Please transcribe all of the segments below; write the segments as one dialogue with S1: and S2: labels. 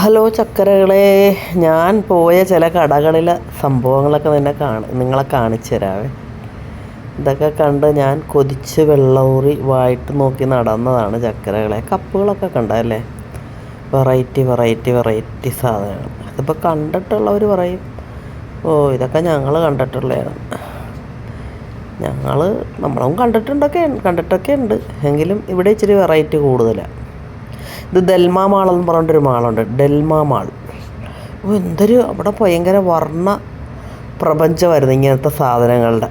S1: Hello ചക്കരകളെ ഞാൻ പോയ ചില കടകളിലെ സംഭവങ്ങളൊക്കെ നിന്നെ കാണി നിങ്ങളെ കാണിച്ചു തരാവേ. ഇതൊക്കെ കണ്ട് ഞാൻ കൊതിച്ച് വെള്ളമൂറി വായിട്ട് നോക്കി നടന്നതാണ് ചക്കരകളെ. കപ്പുകളൊക്കെ കണ്ടല്ലേ വെറൈറ്റി വെറൈറ്റി വെറൈറ്റി സാധനങ്ങൾ. അതിപ്പോൾ കണ്ടിട്ടുള്ളവർ പറയും ഓ ഇതൊക്കെ ഞങ്ങൾ കണ്ടിട്ടുള്ളതാണ്. ഞങ്ങൾ നമ്മളും കണ്ടിട്ടുണ്ടൊക്കെ കണ്ടിട്ടൊക്കെ ഉണ്ട്. എങ്കിലും ഇവിടെ ഇച്ചിരി വെറൈറ്റി കൂടുതലാണ് ഇത് ഡെൽമ മാൾ എന്ന് പറഞ്ഞിട്ടൊരു മാളുണ്ട്. ഡെൽമ മാൾ. എന്തൊരു അവിടെ ഭയങ്കര വർണ പ്രപഞ്ചമായിരുന്നു ഇങ്ങനത്തെ സാധനങ്ങളുടെ.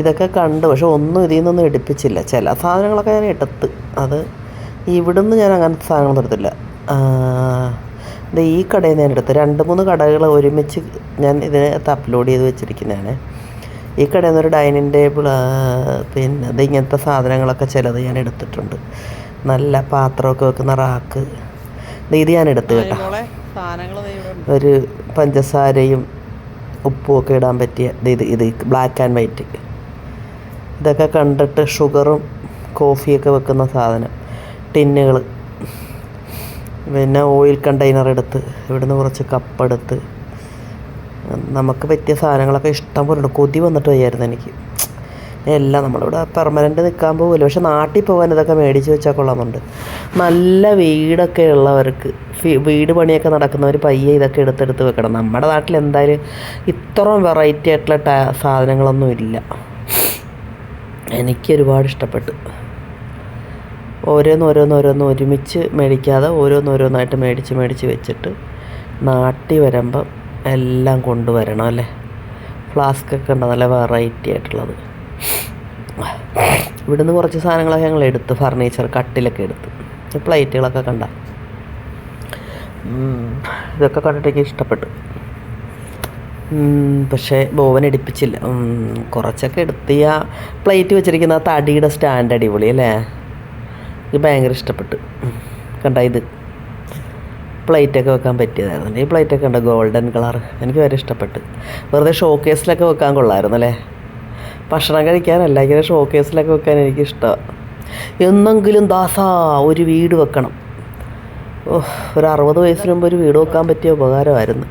S1: ഇതൊക്കെ കണ്ട് പക്ഷെ ഒന്നും ഇതിൽ നിന്നൊന്നും എടുപ്പിച്ചില്ല. ചില സാധനങ്ങളൊക്കെ ഞാൻ എടുത്ത്. അത് ഇവിടുന്ന് ഞാൻ അങ്ങനത്തെ സാധനങ്ങളൊന്നും എടുത്തില്ല. ഈ കടയിൽ നിന്ന് ഞാൻ എടുത്ത്. രണ്ട് മൂന്ന് കടകൾ ഒരുമിച്ച് ഞാൻ ഇതിനകത്ത് അപ്ലോഡ് ചെയ്ത് വെച്ചിരിക്കുന്നതാണ്. ഈ കടയിൽ നിന്നൊരു ഡൈനിങ് ടേബിൾ പിന്നെ അത് ഇങ്ങനത്തെ സാധനങ്ങളൊക്കെ ചിലത് ഞാൻ എടുത്തിട്ടുണ്ട്. നല്ല പാത്രമൊക്കെ വെക്കുന്ന റാക്ക്. ഇത് ഞാൻ എടുത്ത് കേട്ടോ ഒരു പഞ്ചസാരയും ഉപ്പും ഒക്കെ ഇടാൻ പറ്റിയ ഇത് ഇത് ഇത് ബ്ലാക്ക് ആൻഡ് വൈറ്റ് ഇതൊക്കെ കണ്ടിട്ട് ഷുഗറും കോഫിയൊക്കെ വെക്കുന്ന സാധനം. ടിന്നുകൾ പിന്നെ ഓയിൽ കണ്ടെയ്നർ എടുത്ത് ഇവിടുന്ന് കുറച്ച് കപ്പെടുത്ത് നമുക്ക് പറ്റിയ സാധനങ്ങളൊക്കെ ഇഷ്ടം പോലെ ഉണ്ട്. കൊതി വന്നിട്ട് വയ്യായിരുന്നു എനിക്ക്. എല്ലാം നമ്മളിവിടെ പെർമനന്റ് നിൽക്കാൻ പോകില്ല പക്ഷെ നാട്ടിൽ പോകാൻ ഇതൊക്കെ മേടിച്ച് വെച്ചാൽ കൊള്ളാമെന്നുണ്ട്. നല്ല വീടൊക്കെ ഉള്ളവർക്ക് വീട് പണിയൊക്കെ നടക്കുന്നവർ പയ്യെ ഇതൊക്കെ എടുത്തെടുത്ത് വെക്കണം. നമ്മുടെ നാട്ടിൽ എന്തായാലും ഇത്രയും വെറൈറ്റി ആയിട്ടുള്ള ട സാധനങ്ങളൊന്നും ഇല്ല. എനിക്ക് ഒരുപാട് ഇഷ്ടപ്പെട്ടു. ഓരോന്ന് ഓരോന്ന് ഓരോന്ന് ഒരുമിച്ച് മേടിക്കാതെ ഓരോന്നോരോന്നായിട്ട് മേടിച്ച് മേടിച്ച് വെച്ചിട്ട് നാട്ടിൽ വരുമ്പം എല്ലാം കൊണ്ടുവരണം അല്ലേ? ഫ്ലാസ്കൊക്കെ ഉണ്ട് നല്ല വെറൈറ്റി ആയിട്ടുള്ളത്. ഇവിടുന്ന് കുറച്ച് സാധനങ്ങളൊക്കെ ഞങ്ങൾ എടുത്ത് ഫർണിച്ചർ കട്ടിലൊക്കെ എടുത്ത്. പ്ലേറ്റുകളൊക്കെ കണ്ട. ഇതൊക്കെ കണ്ടിട്ട് എനിക്ക് ഇഷ്ടപ്പെട്ടു. പക്ഷേ ബോവൻ എടുപ്പിച്ചില്ല. കുറച്ചൊക്കെ എടുത്ത് ആ പ്ലേറ്റ് വെച്ചിരിക്കുന്ന ആ തടിയുടെ സ്റ്റാൻഡ് അടിപൊളി അല്ലേ? ഇത് ഭയങ്കര ഇഷ്ടപ്പെട്ടു. കണ്ട ഇത്. പ്ലേറ്റൊക്കെ വെക്കാൻ പറ്റിയതായിരുന്നു. ഈ പ്ലേറ്റൊക്കെ ഉണ്ട് ഗോൾഡൻ കളർ എനിക്ക് വളരെ ഇഷ്ടപ്പെട്ടു. വെറുതെ ഷോക്കേസിലൊക്കെ വെക്കാൻ കൊള്ളായിരുന്നു അല്ലേ? ഭക്ഷണം കഴിക്കാനല്ല ഇങ്ങനെ ഷോക്കേസിലൊക്കെ വെക്കാൻ എനിക്കിഷ്ടമാണ് എന്നെങ്കിലും ദാസാ ഒരു വീട് വെക്കണം. ഓഹ് ഒരു അറുപത് വയസ്സിന് മുമ്പ് ഒരു വീട് വെക്കാൻ പറ്റിയ ഉപകാരമായിരുന്നു.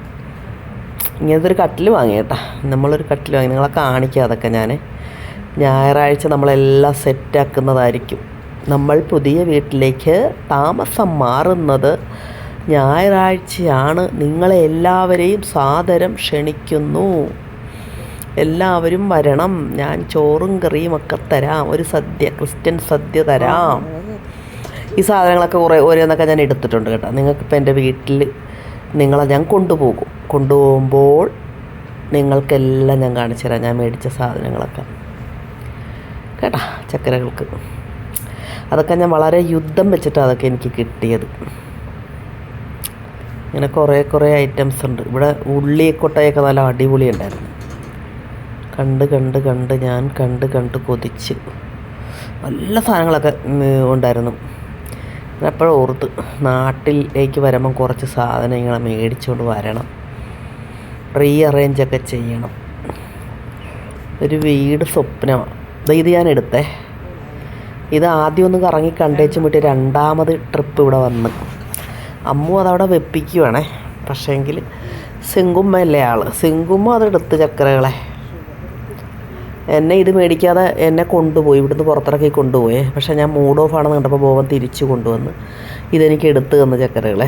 S1: ഇങ്ങനത്തെ ഒരു കട്ടിൽ വാങ്ങി കേട്ടാ നമ്മളൊരു കട്ടിൽ വാങ്ങി നിങ്ങളെ കാണിക്കാം അതൊക്കെ ഞാൻ ഞായറാഴ്ച നമ്മളെല്ലാം സെറ്റാക്കുന്നതായിരിക്കും നമ്മൾ പുതിയ വീട്ടിലേക്ക് താമസം മാറുന്നത് ഞായറാഴ്ചയാണ്. നിങ്ങളെ എല്ലാവരെയും സാദരം ക്ഷണിക്കുന്നു. എല്ലാവരും വരണം. ഞാൻ ചോറും കറിയും ഒക്കെ തരാം. ഒരു സദ്യ ക്രിസ്ത്യൻ സദ്യ തരാം. ഈ സാധനങ്ങളൊക്കെ കുറേ ഓരോന്നൊക്കെ ഞാൻ എടുത്തിട്ടുണ്ട് കേട്ടോ. നിങ്ങൾക്കിപ്പോൾ എന്റെ വീട്ടിൽ നിങ്ങളെ ഞാൻ കൊണ്ടുപോകും. കൊണ്ടുപോകുമ്പോൾ നിങ്ങൾക്കെല്ലാം ഞാൻ കാണിച്ചു തരാം. ഞാൻ മേടിച്ച സാധനങ്ങളൊക്കെ. കേട്ടാ ചക്കരകൾക്ക്. അതൊക്കെ ഞാൻ വളരെ യുദ്ധം വെച്ചിട്ട് അതൊക്കെ എനിക്ക് കിട്ടിയത്. ഇങ്ങനെ കുറേ കുറേ ഐറ്റംസ് ഉണ്ട്. ഇവിടെ ഉള്ളിക്കൊട്ടയൊക്കെ നല്ല അടിപൊളി ഉണ്ടായിരുന്നു കണ്ട് കണ്ട് കണ്ട് ഞാൻ കണ്ട് കണ്ട് കൊതിച്ച്. നല്ല സാധനങ്ങളൊക്കെ ഉണ്ടായിരുന്നു. എപ്പോഴും ഓർത്ത് നാട്ടിലേക്ക് വരുമ്പം കുറച്ച് സാധനങ്ങൾ മേടിച്ചുകൊണ്ട് വരണം. റീ അറേഞ്ചൊക്കെ ചെയ്യണം. ഒരു വീട് സ്വപ്നമാണ്. ഇത് ഞാൻ എടുത്തേ. ഇത് ആദ്യം ഒന്ന് കറങ്ങി കണ്ടേച്ചും വിട്ട് രണ്ടാമത് ട്രിപ്പ് ഇവിടെ വന്ന്. അമ്മു അതവിടെ വെപ്പിക്കുവാണേ. പക്ഷേങ്കിൽ സിങ്കുമ്മയല്ലേ ആൾ സിങ്കുമ്മ അതെടുത്ത് ചക്കരകളെ എന്നെ ഇത് മേടിക്കാതെ എന്നെ കൊണ്ടുപോയി ഇവിടുന്ന് പുറത്തിറക്കി കൊണ്ടുപോയേ. പക്ഷേ ഞാൻ മൂഡ് ഓഫ് ആണെന്ന് കണ്ടപ്പോൾ ബോബൻ തിരിച്ചു കൊണ്ടുവന്ന് ഇതെനിക്ക് എടുത്തു തന്ന ചക്കരകളെ.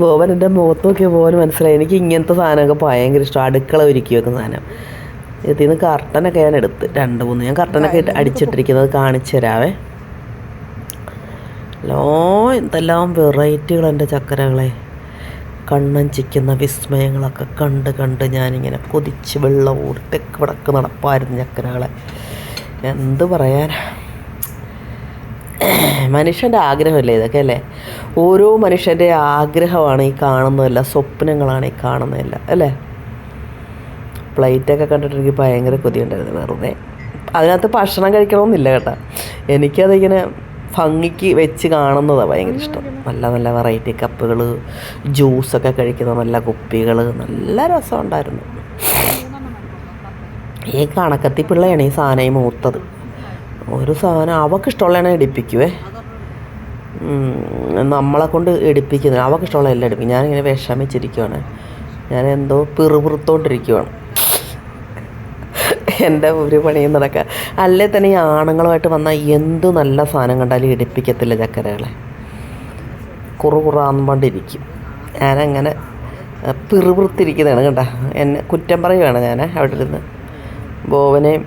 S1: ബോബൻ എന്റെ മുഖത്ത് നോക്കിയ ബോവൻ മനസ്സിലായി. എനിക്ക് ഇങ്ങനത്തെ സാധനമൊക്കെ ഭയങ്കര ഇഷ്ടം അടുക്കള ഒരുക്കി വെക്കുന്ന സാധനം. ഇതിൽ നിന്ന് കർട്ടനൊക്കെ ഞാൻ എടുത്ത് രണ്ട് മൂന്ന് ഞാൻ കർട്ടനൊക്കെ അടിച്ചിട്ടിരിക്കുന്നത് കാണിച്ചു തരാവേ. ലോ എന്തെല്ലാം വെറൈറ്റികൾ എന്റെ ചക്കരകളെ. കണ്ണഞ്ചിക്കുന്ന വിസ്മയങ്ങളൊക്കെ കണ്ട് കണ്ട് ഞാനിങ്ങനെ കൊതിച്ച് വെള്ളം ഓടി തെക്ക് വടക്ക് നടപ്പായിരുന്നു ചക്കരകളെ. എന്ത് പറയാൻ മനുഷ്യന്റെ ആഗ്രഹമല്ലേ ഇതൊക്കെ അല്ലേ? ഓരോ മനുഷ്യന്റെ ആഗ്രഹമാണ് ഈ കാണുന്നതല്ല സ്വപ്നങ്ങളാണ് ഈ കാണുന്നതല്ല അല്ലേ? പ്ലേറ്റൊക്കെ കണ്ടിട്ട് എനിക്ക് ഭയങ്കര കൊതിയുണ്ടായിരുന്നു വെറുതെ. അതിനകത്ത് ഭക്ഷണം കഴിക്കണമെന്നില്ല കേട്ടോ. എനിക്കതിങ്ങനെ ഭംഗിക്ക് വെച്ച് കാണുന്നതാണ് ഭയങ്കര ഇഷ്ടം. നല്ല നല്ല വെറൈറ്റി കപ്പുകൾ ജ്യൂസൊക്കെ കഴിക്കുന്ന നല്ല കുപ്പികൾ നല്ല രസമുണ്ടായിരുന്നു. ഈ കണക്കത്തി പിള്ളയാണ് ഈ സാധനം മൂത്തത്. ഒരു സാധനം അവൾക്ക് ഇഷ്ടമുള്ളതാണ് എടുപ്പിക്കുവേ നമ്മളെ കൊണ്ട് എടുപ്പിക്കുന്നത് അവൾക്ക് ഇഷ്ടമുള്ള എല്ലാം എടുപ്പിക്കും ഞാനിങ്ങനെ വിഷമിച്ചിരിക്കുവാണ്. ഞാൻ എന്തോ പിറുപിറുത്തോണ്ടിരിക്കുവാണ്. എന്റെ ഒരു പണിയും നടക്കുക. അല്ലേ തന്നെ ഈ ആണുങ്ങളുമായിട്ട് വന്നാൽ എന്തു നല്ല സാധനം കണ്ടാലും ഇടിപ്പിക്കത്തില്ല ചക്കരകളെ. കുറു കുറാന്ന് പണ്ടിരിക്കും. ഞാനങ്ങനെ പിറുപിറുത്തിരിക്കുന്നതാണ് കേട്ടോ. എന്നെ കുറ്റം പറയുകയാണ് ഞാൻ അവിടെ ഇരുന്ന് ബോവനെയും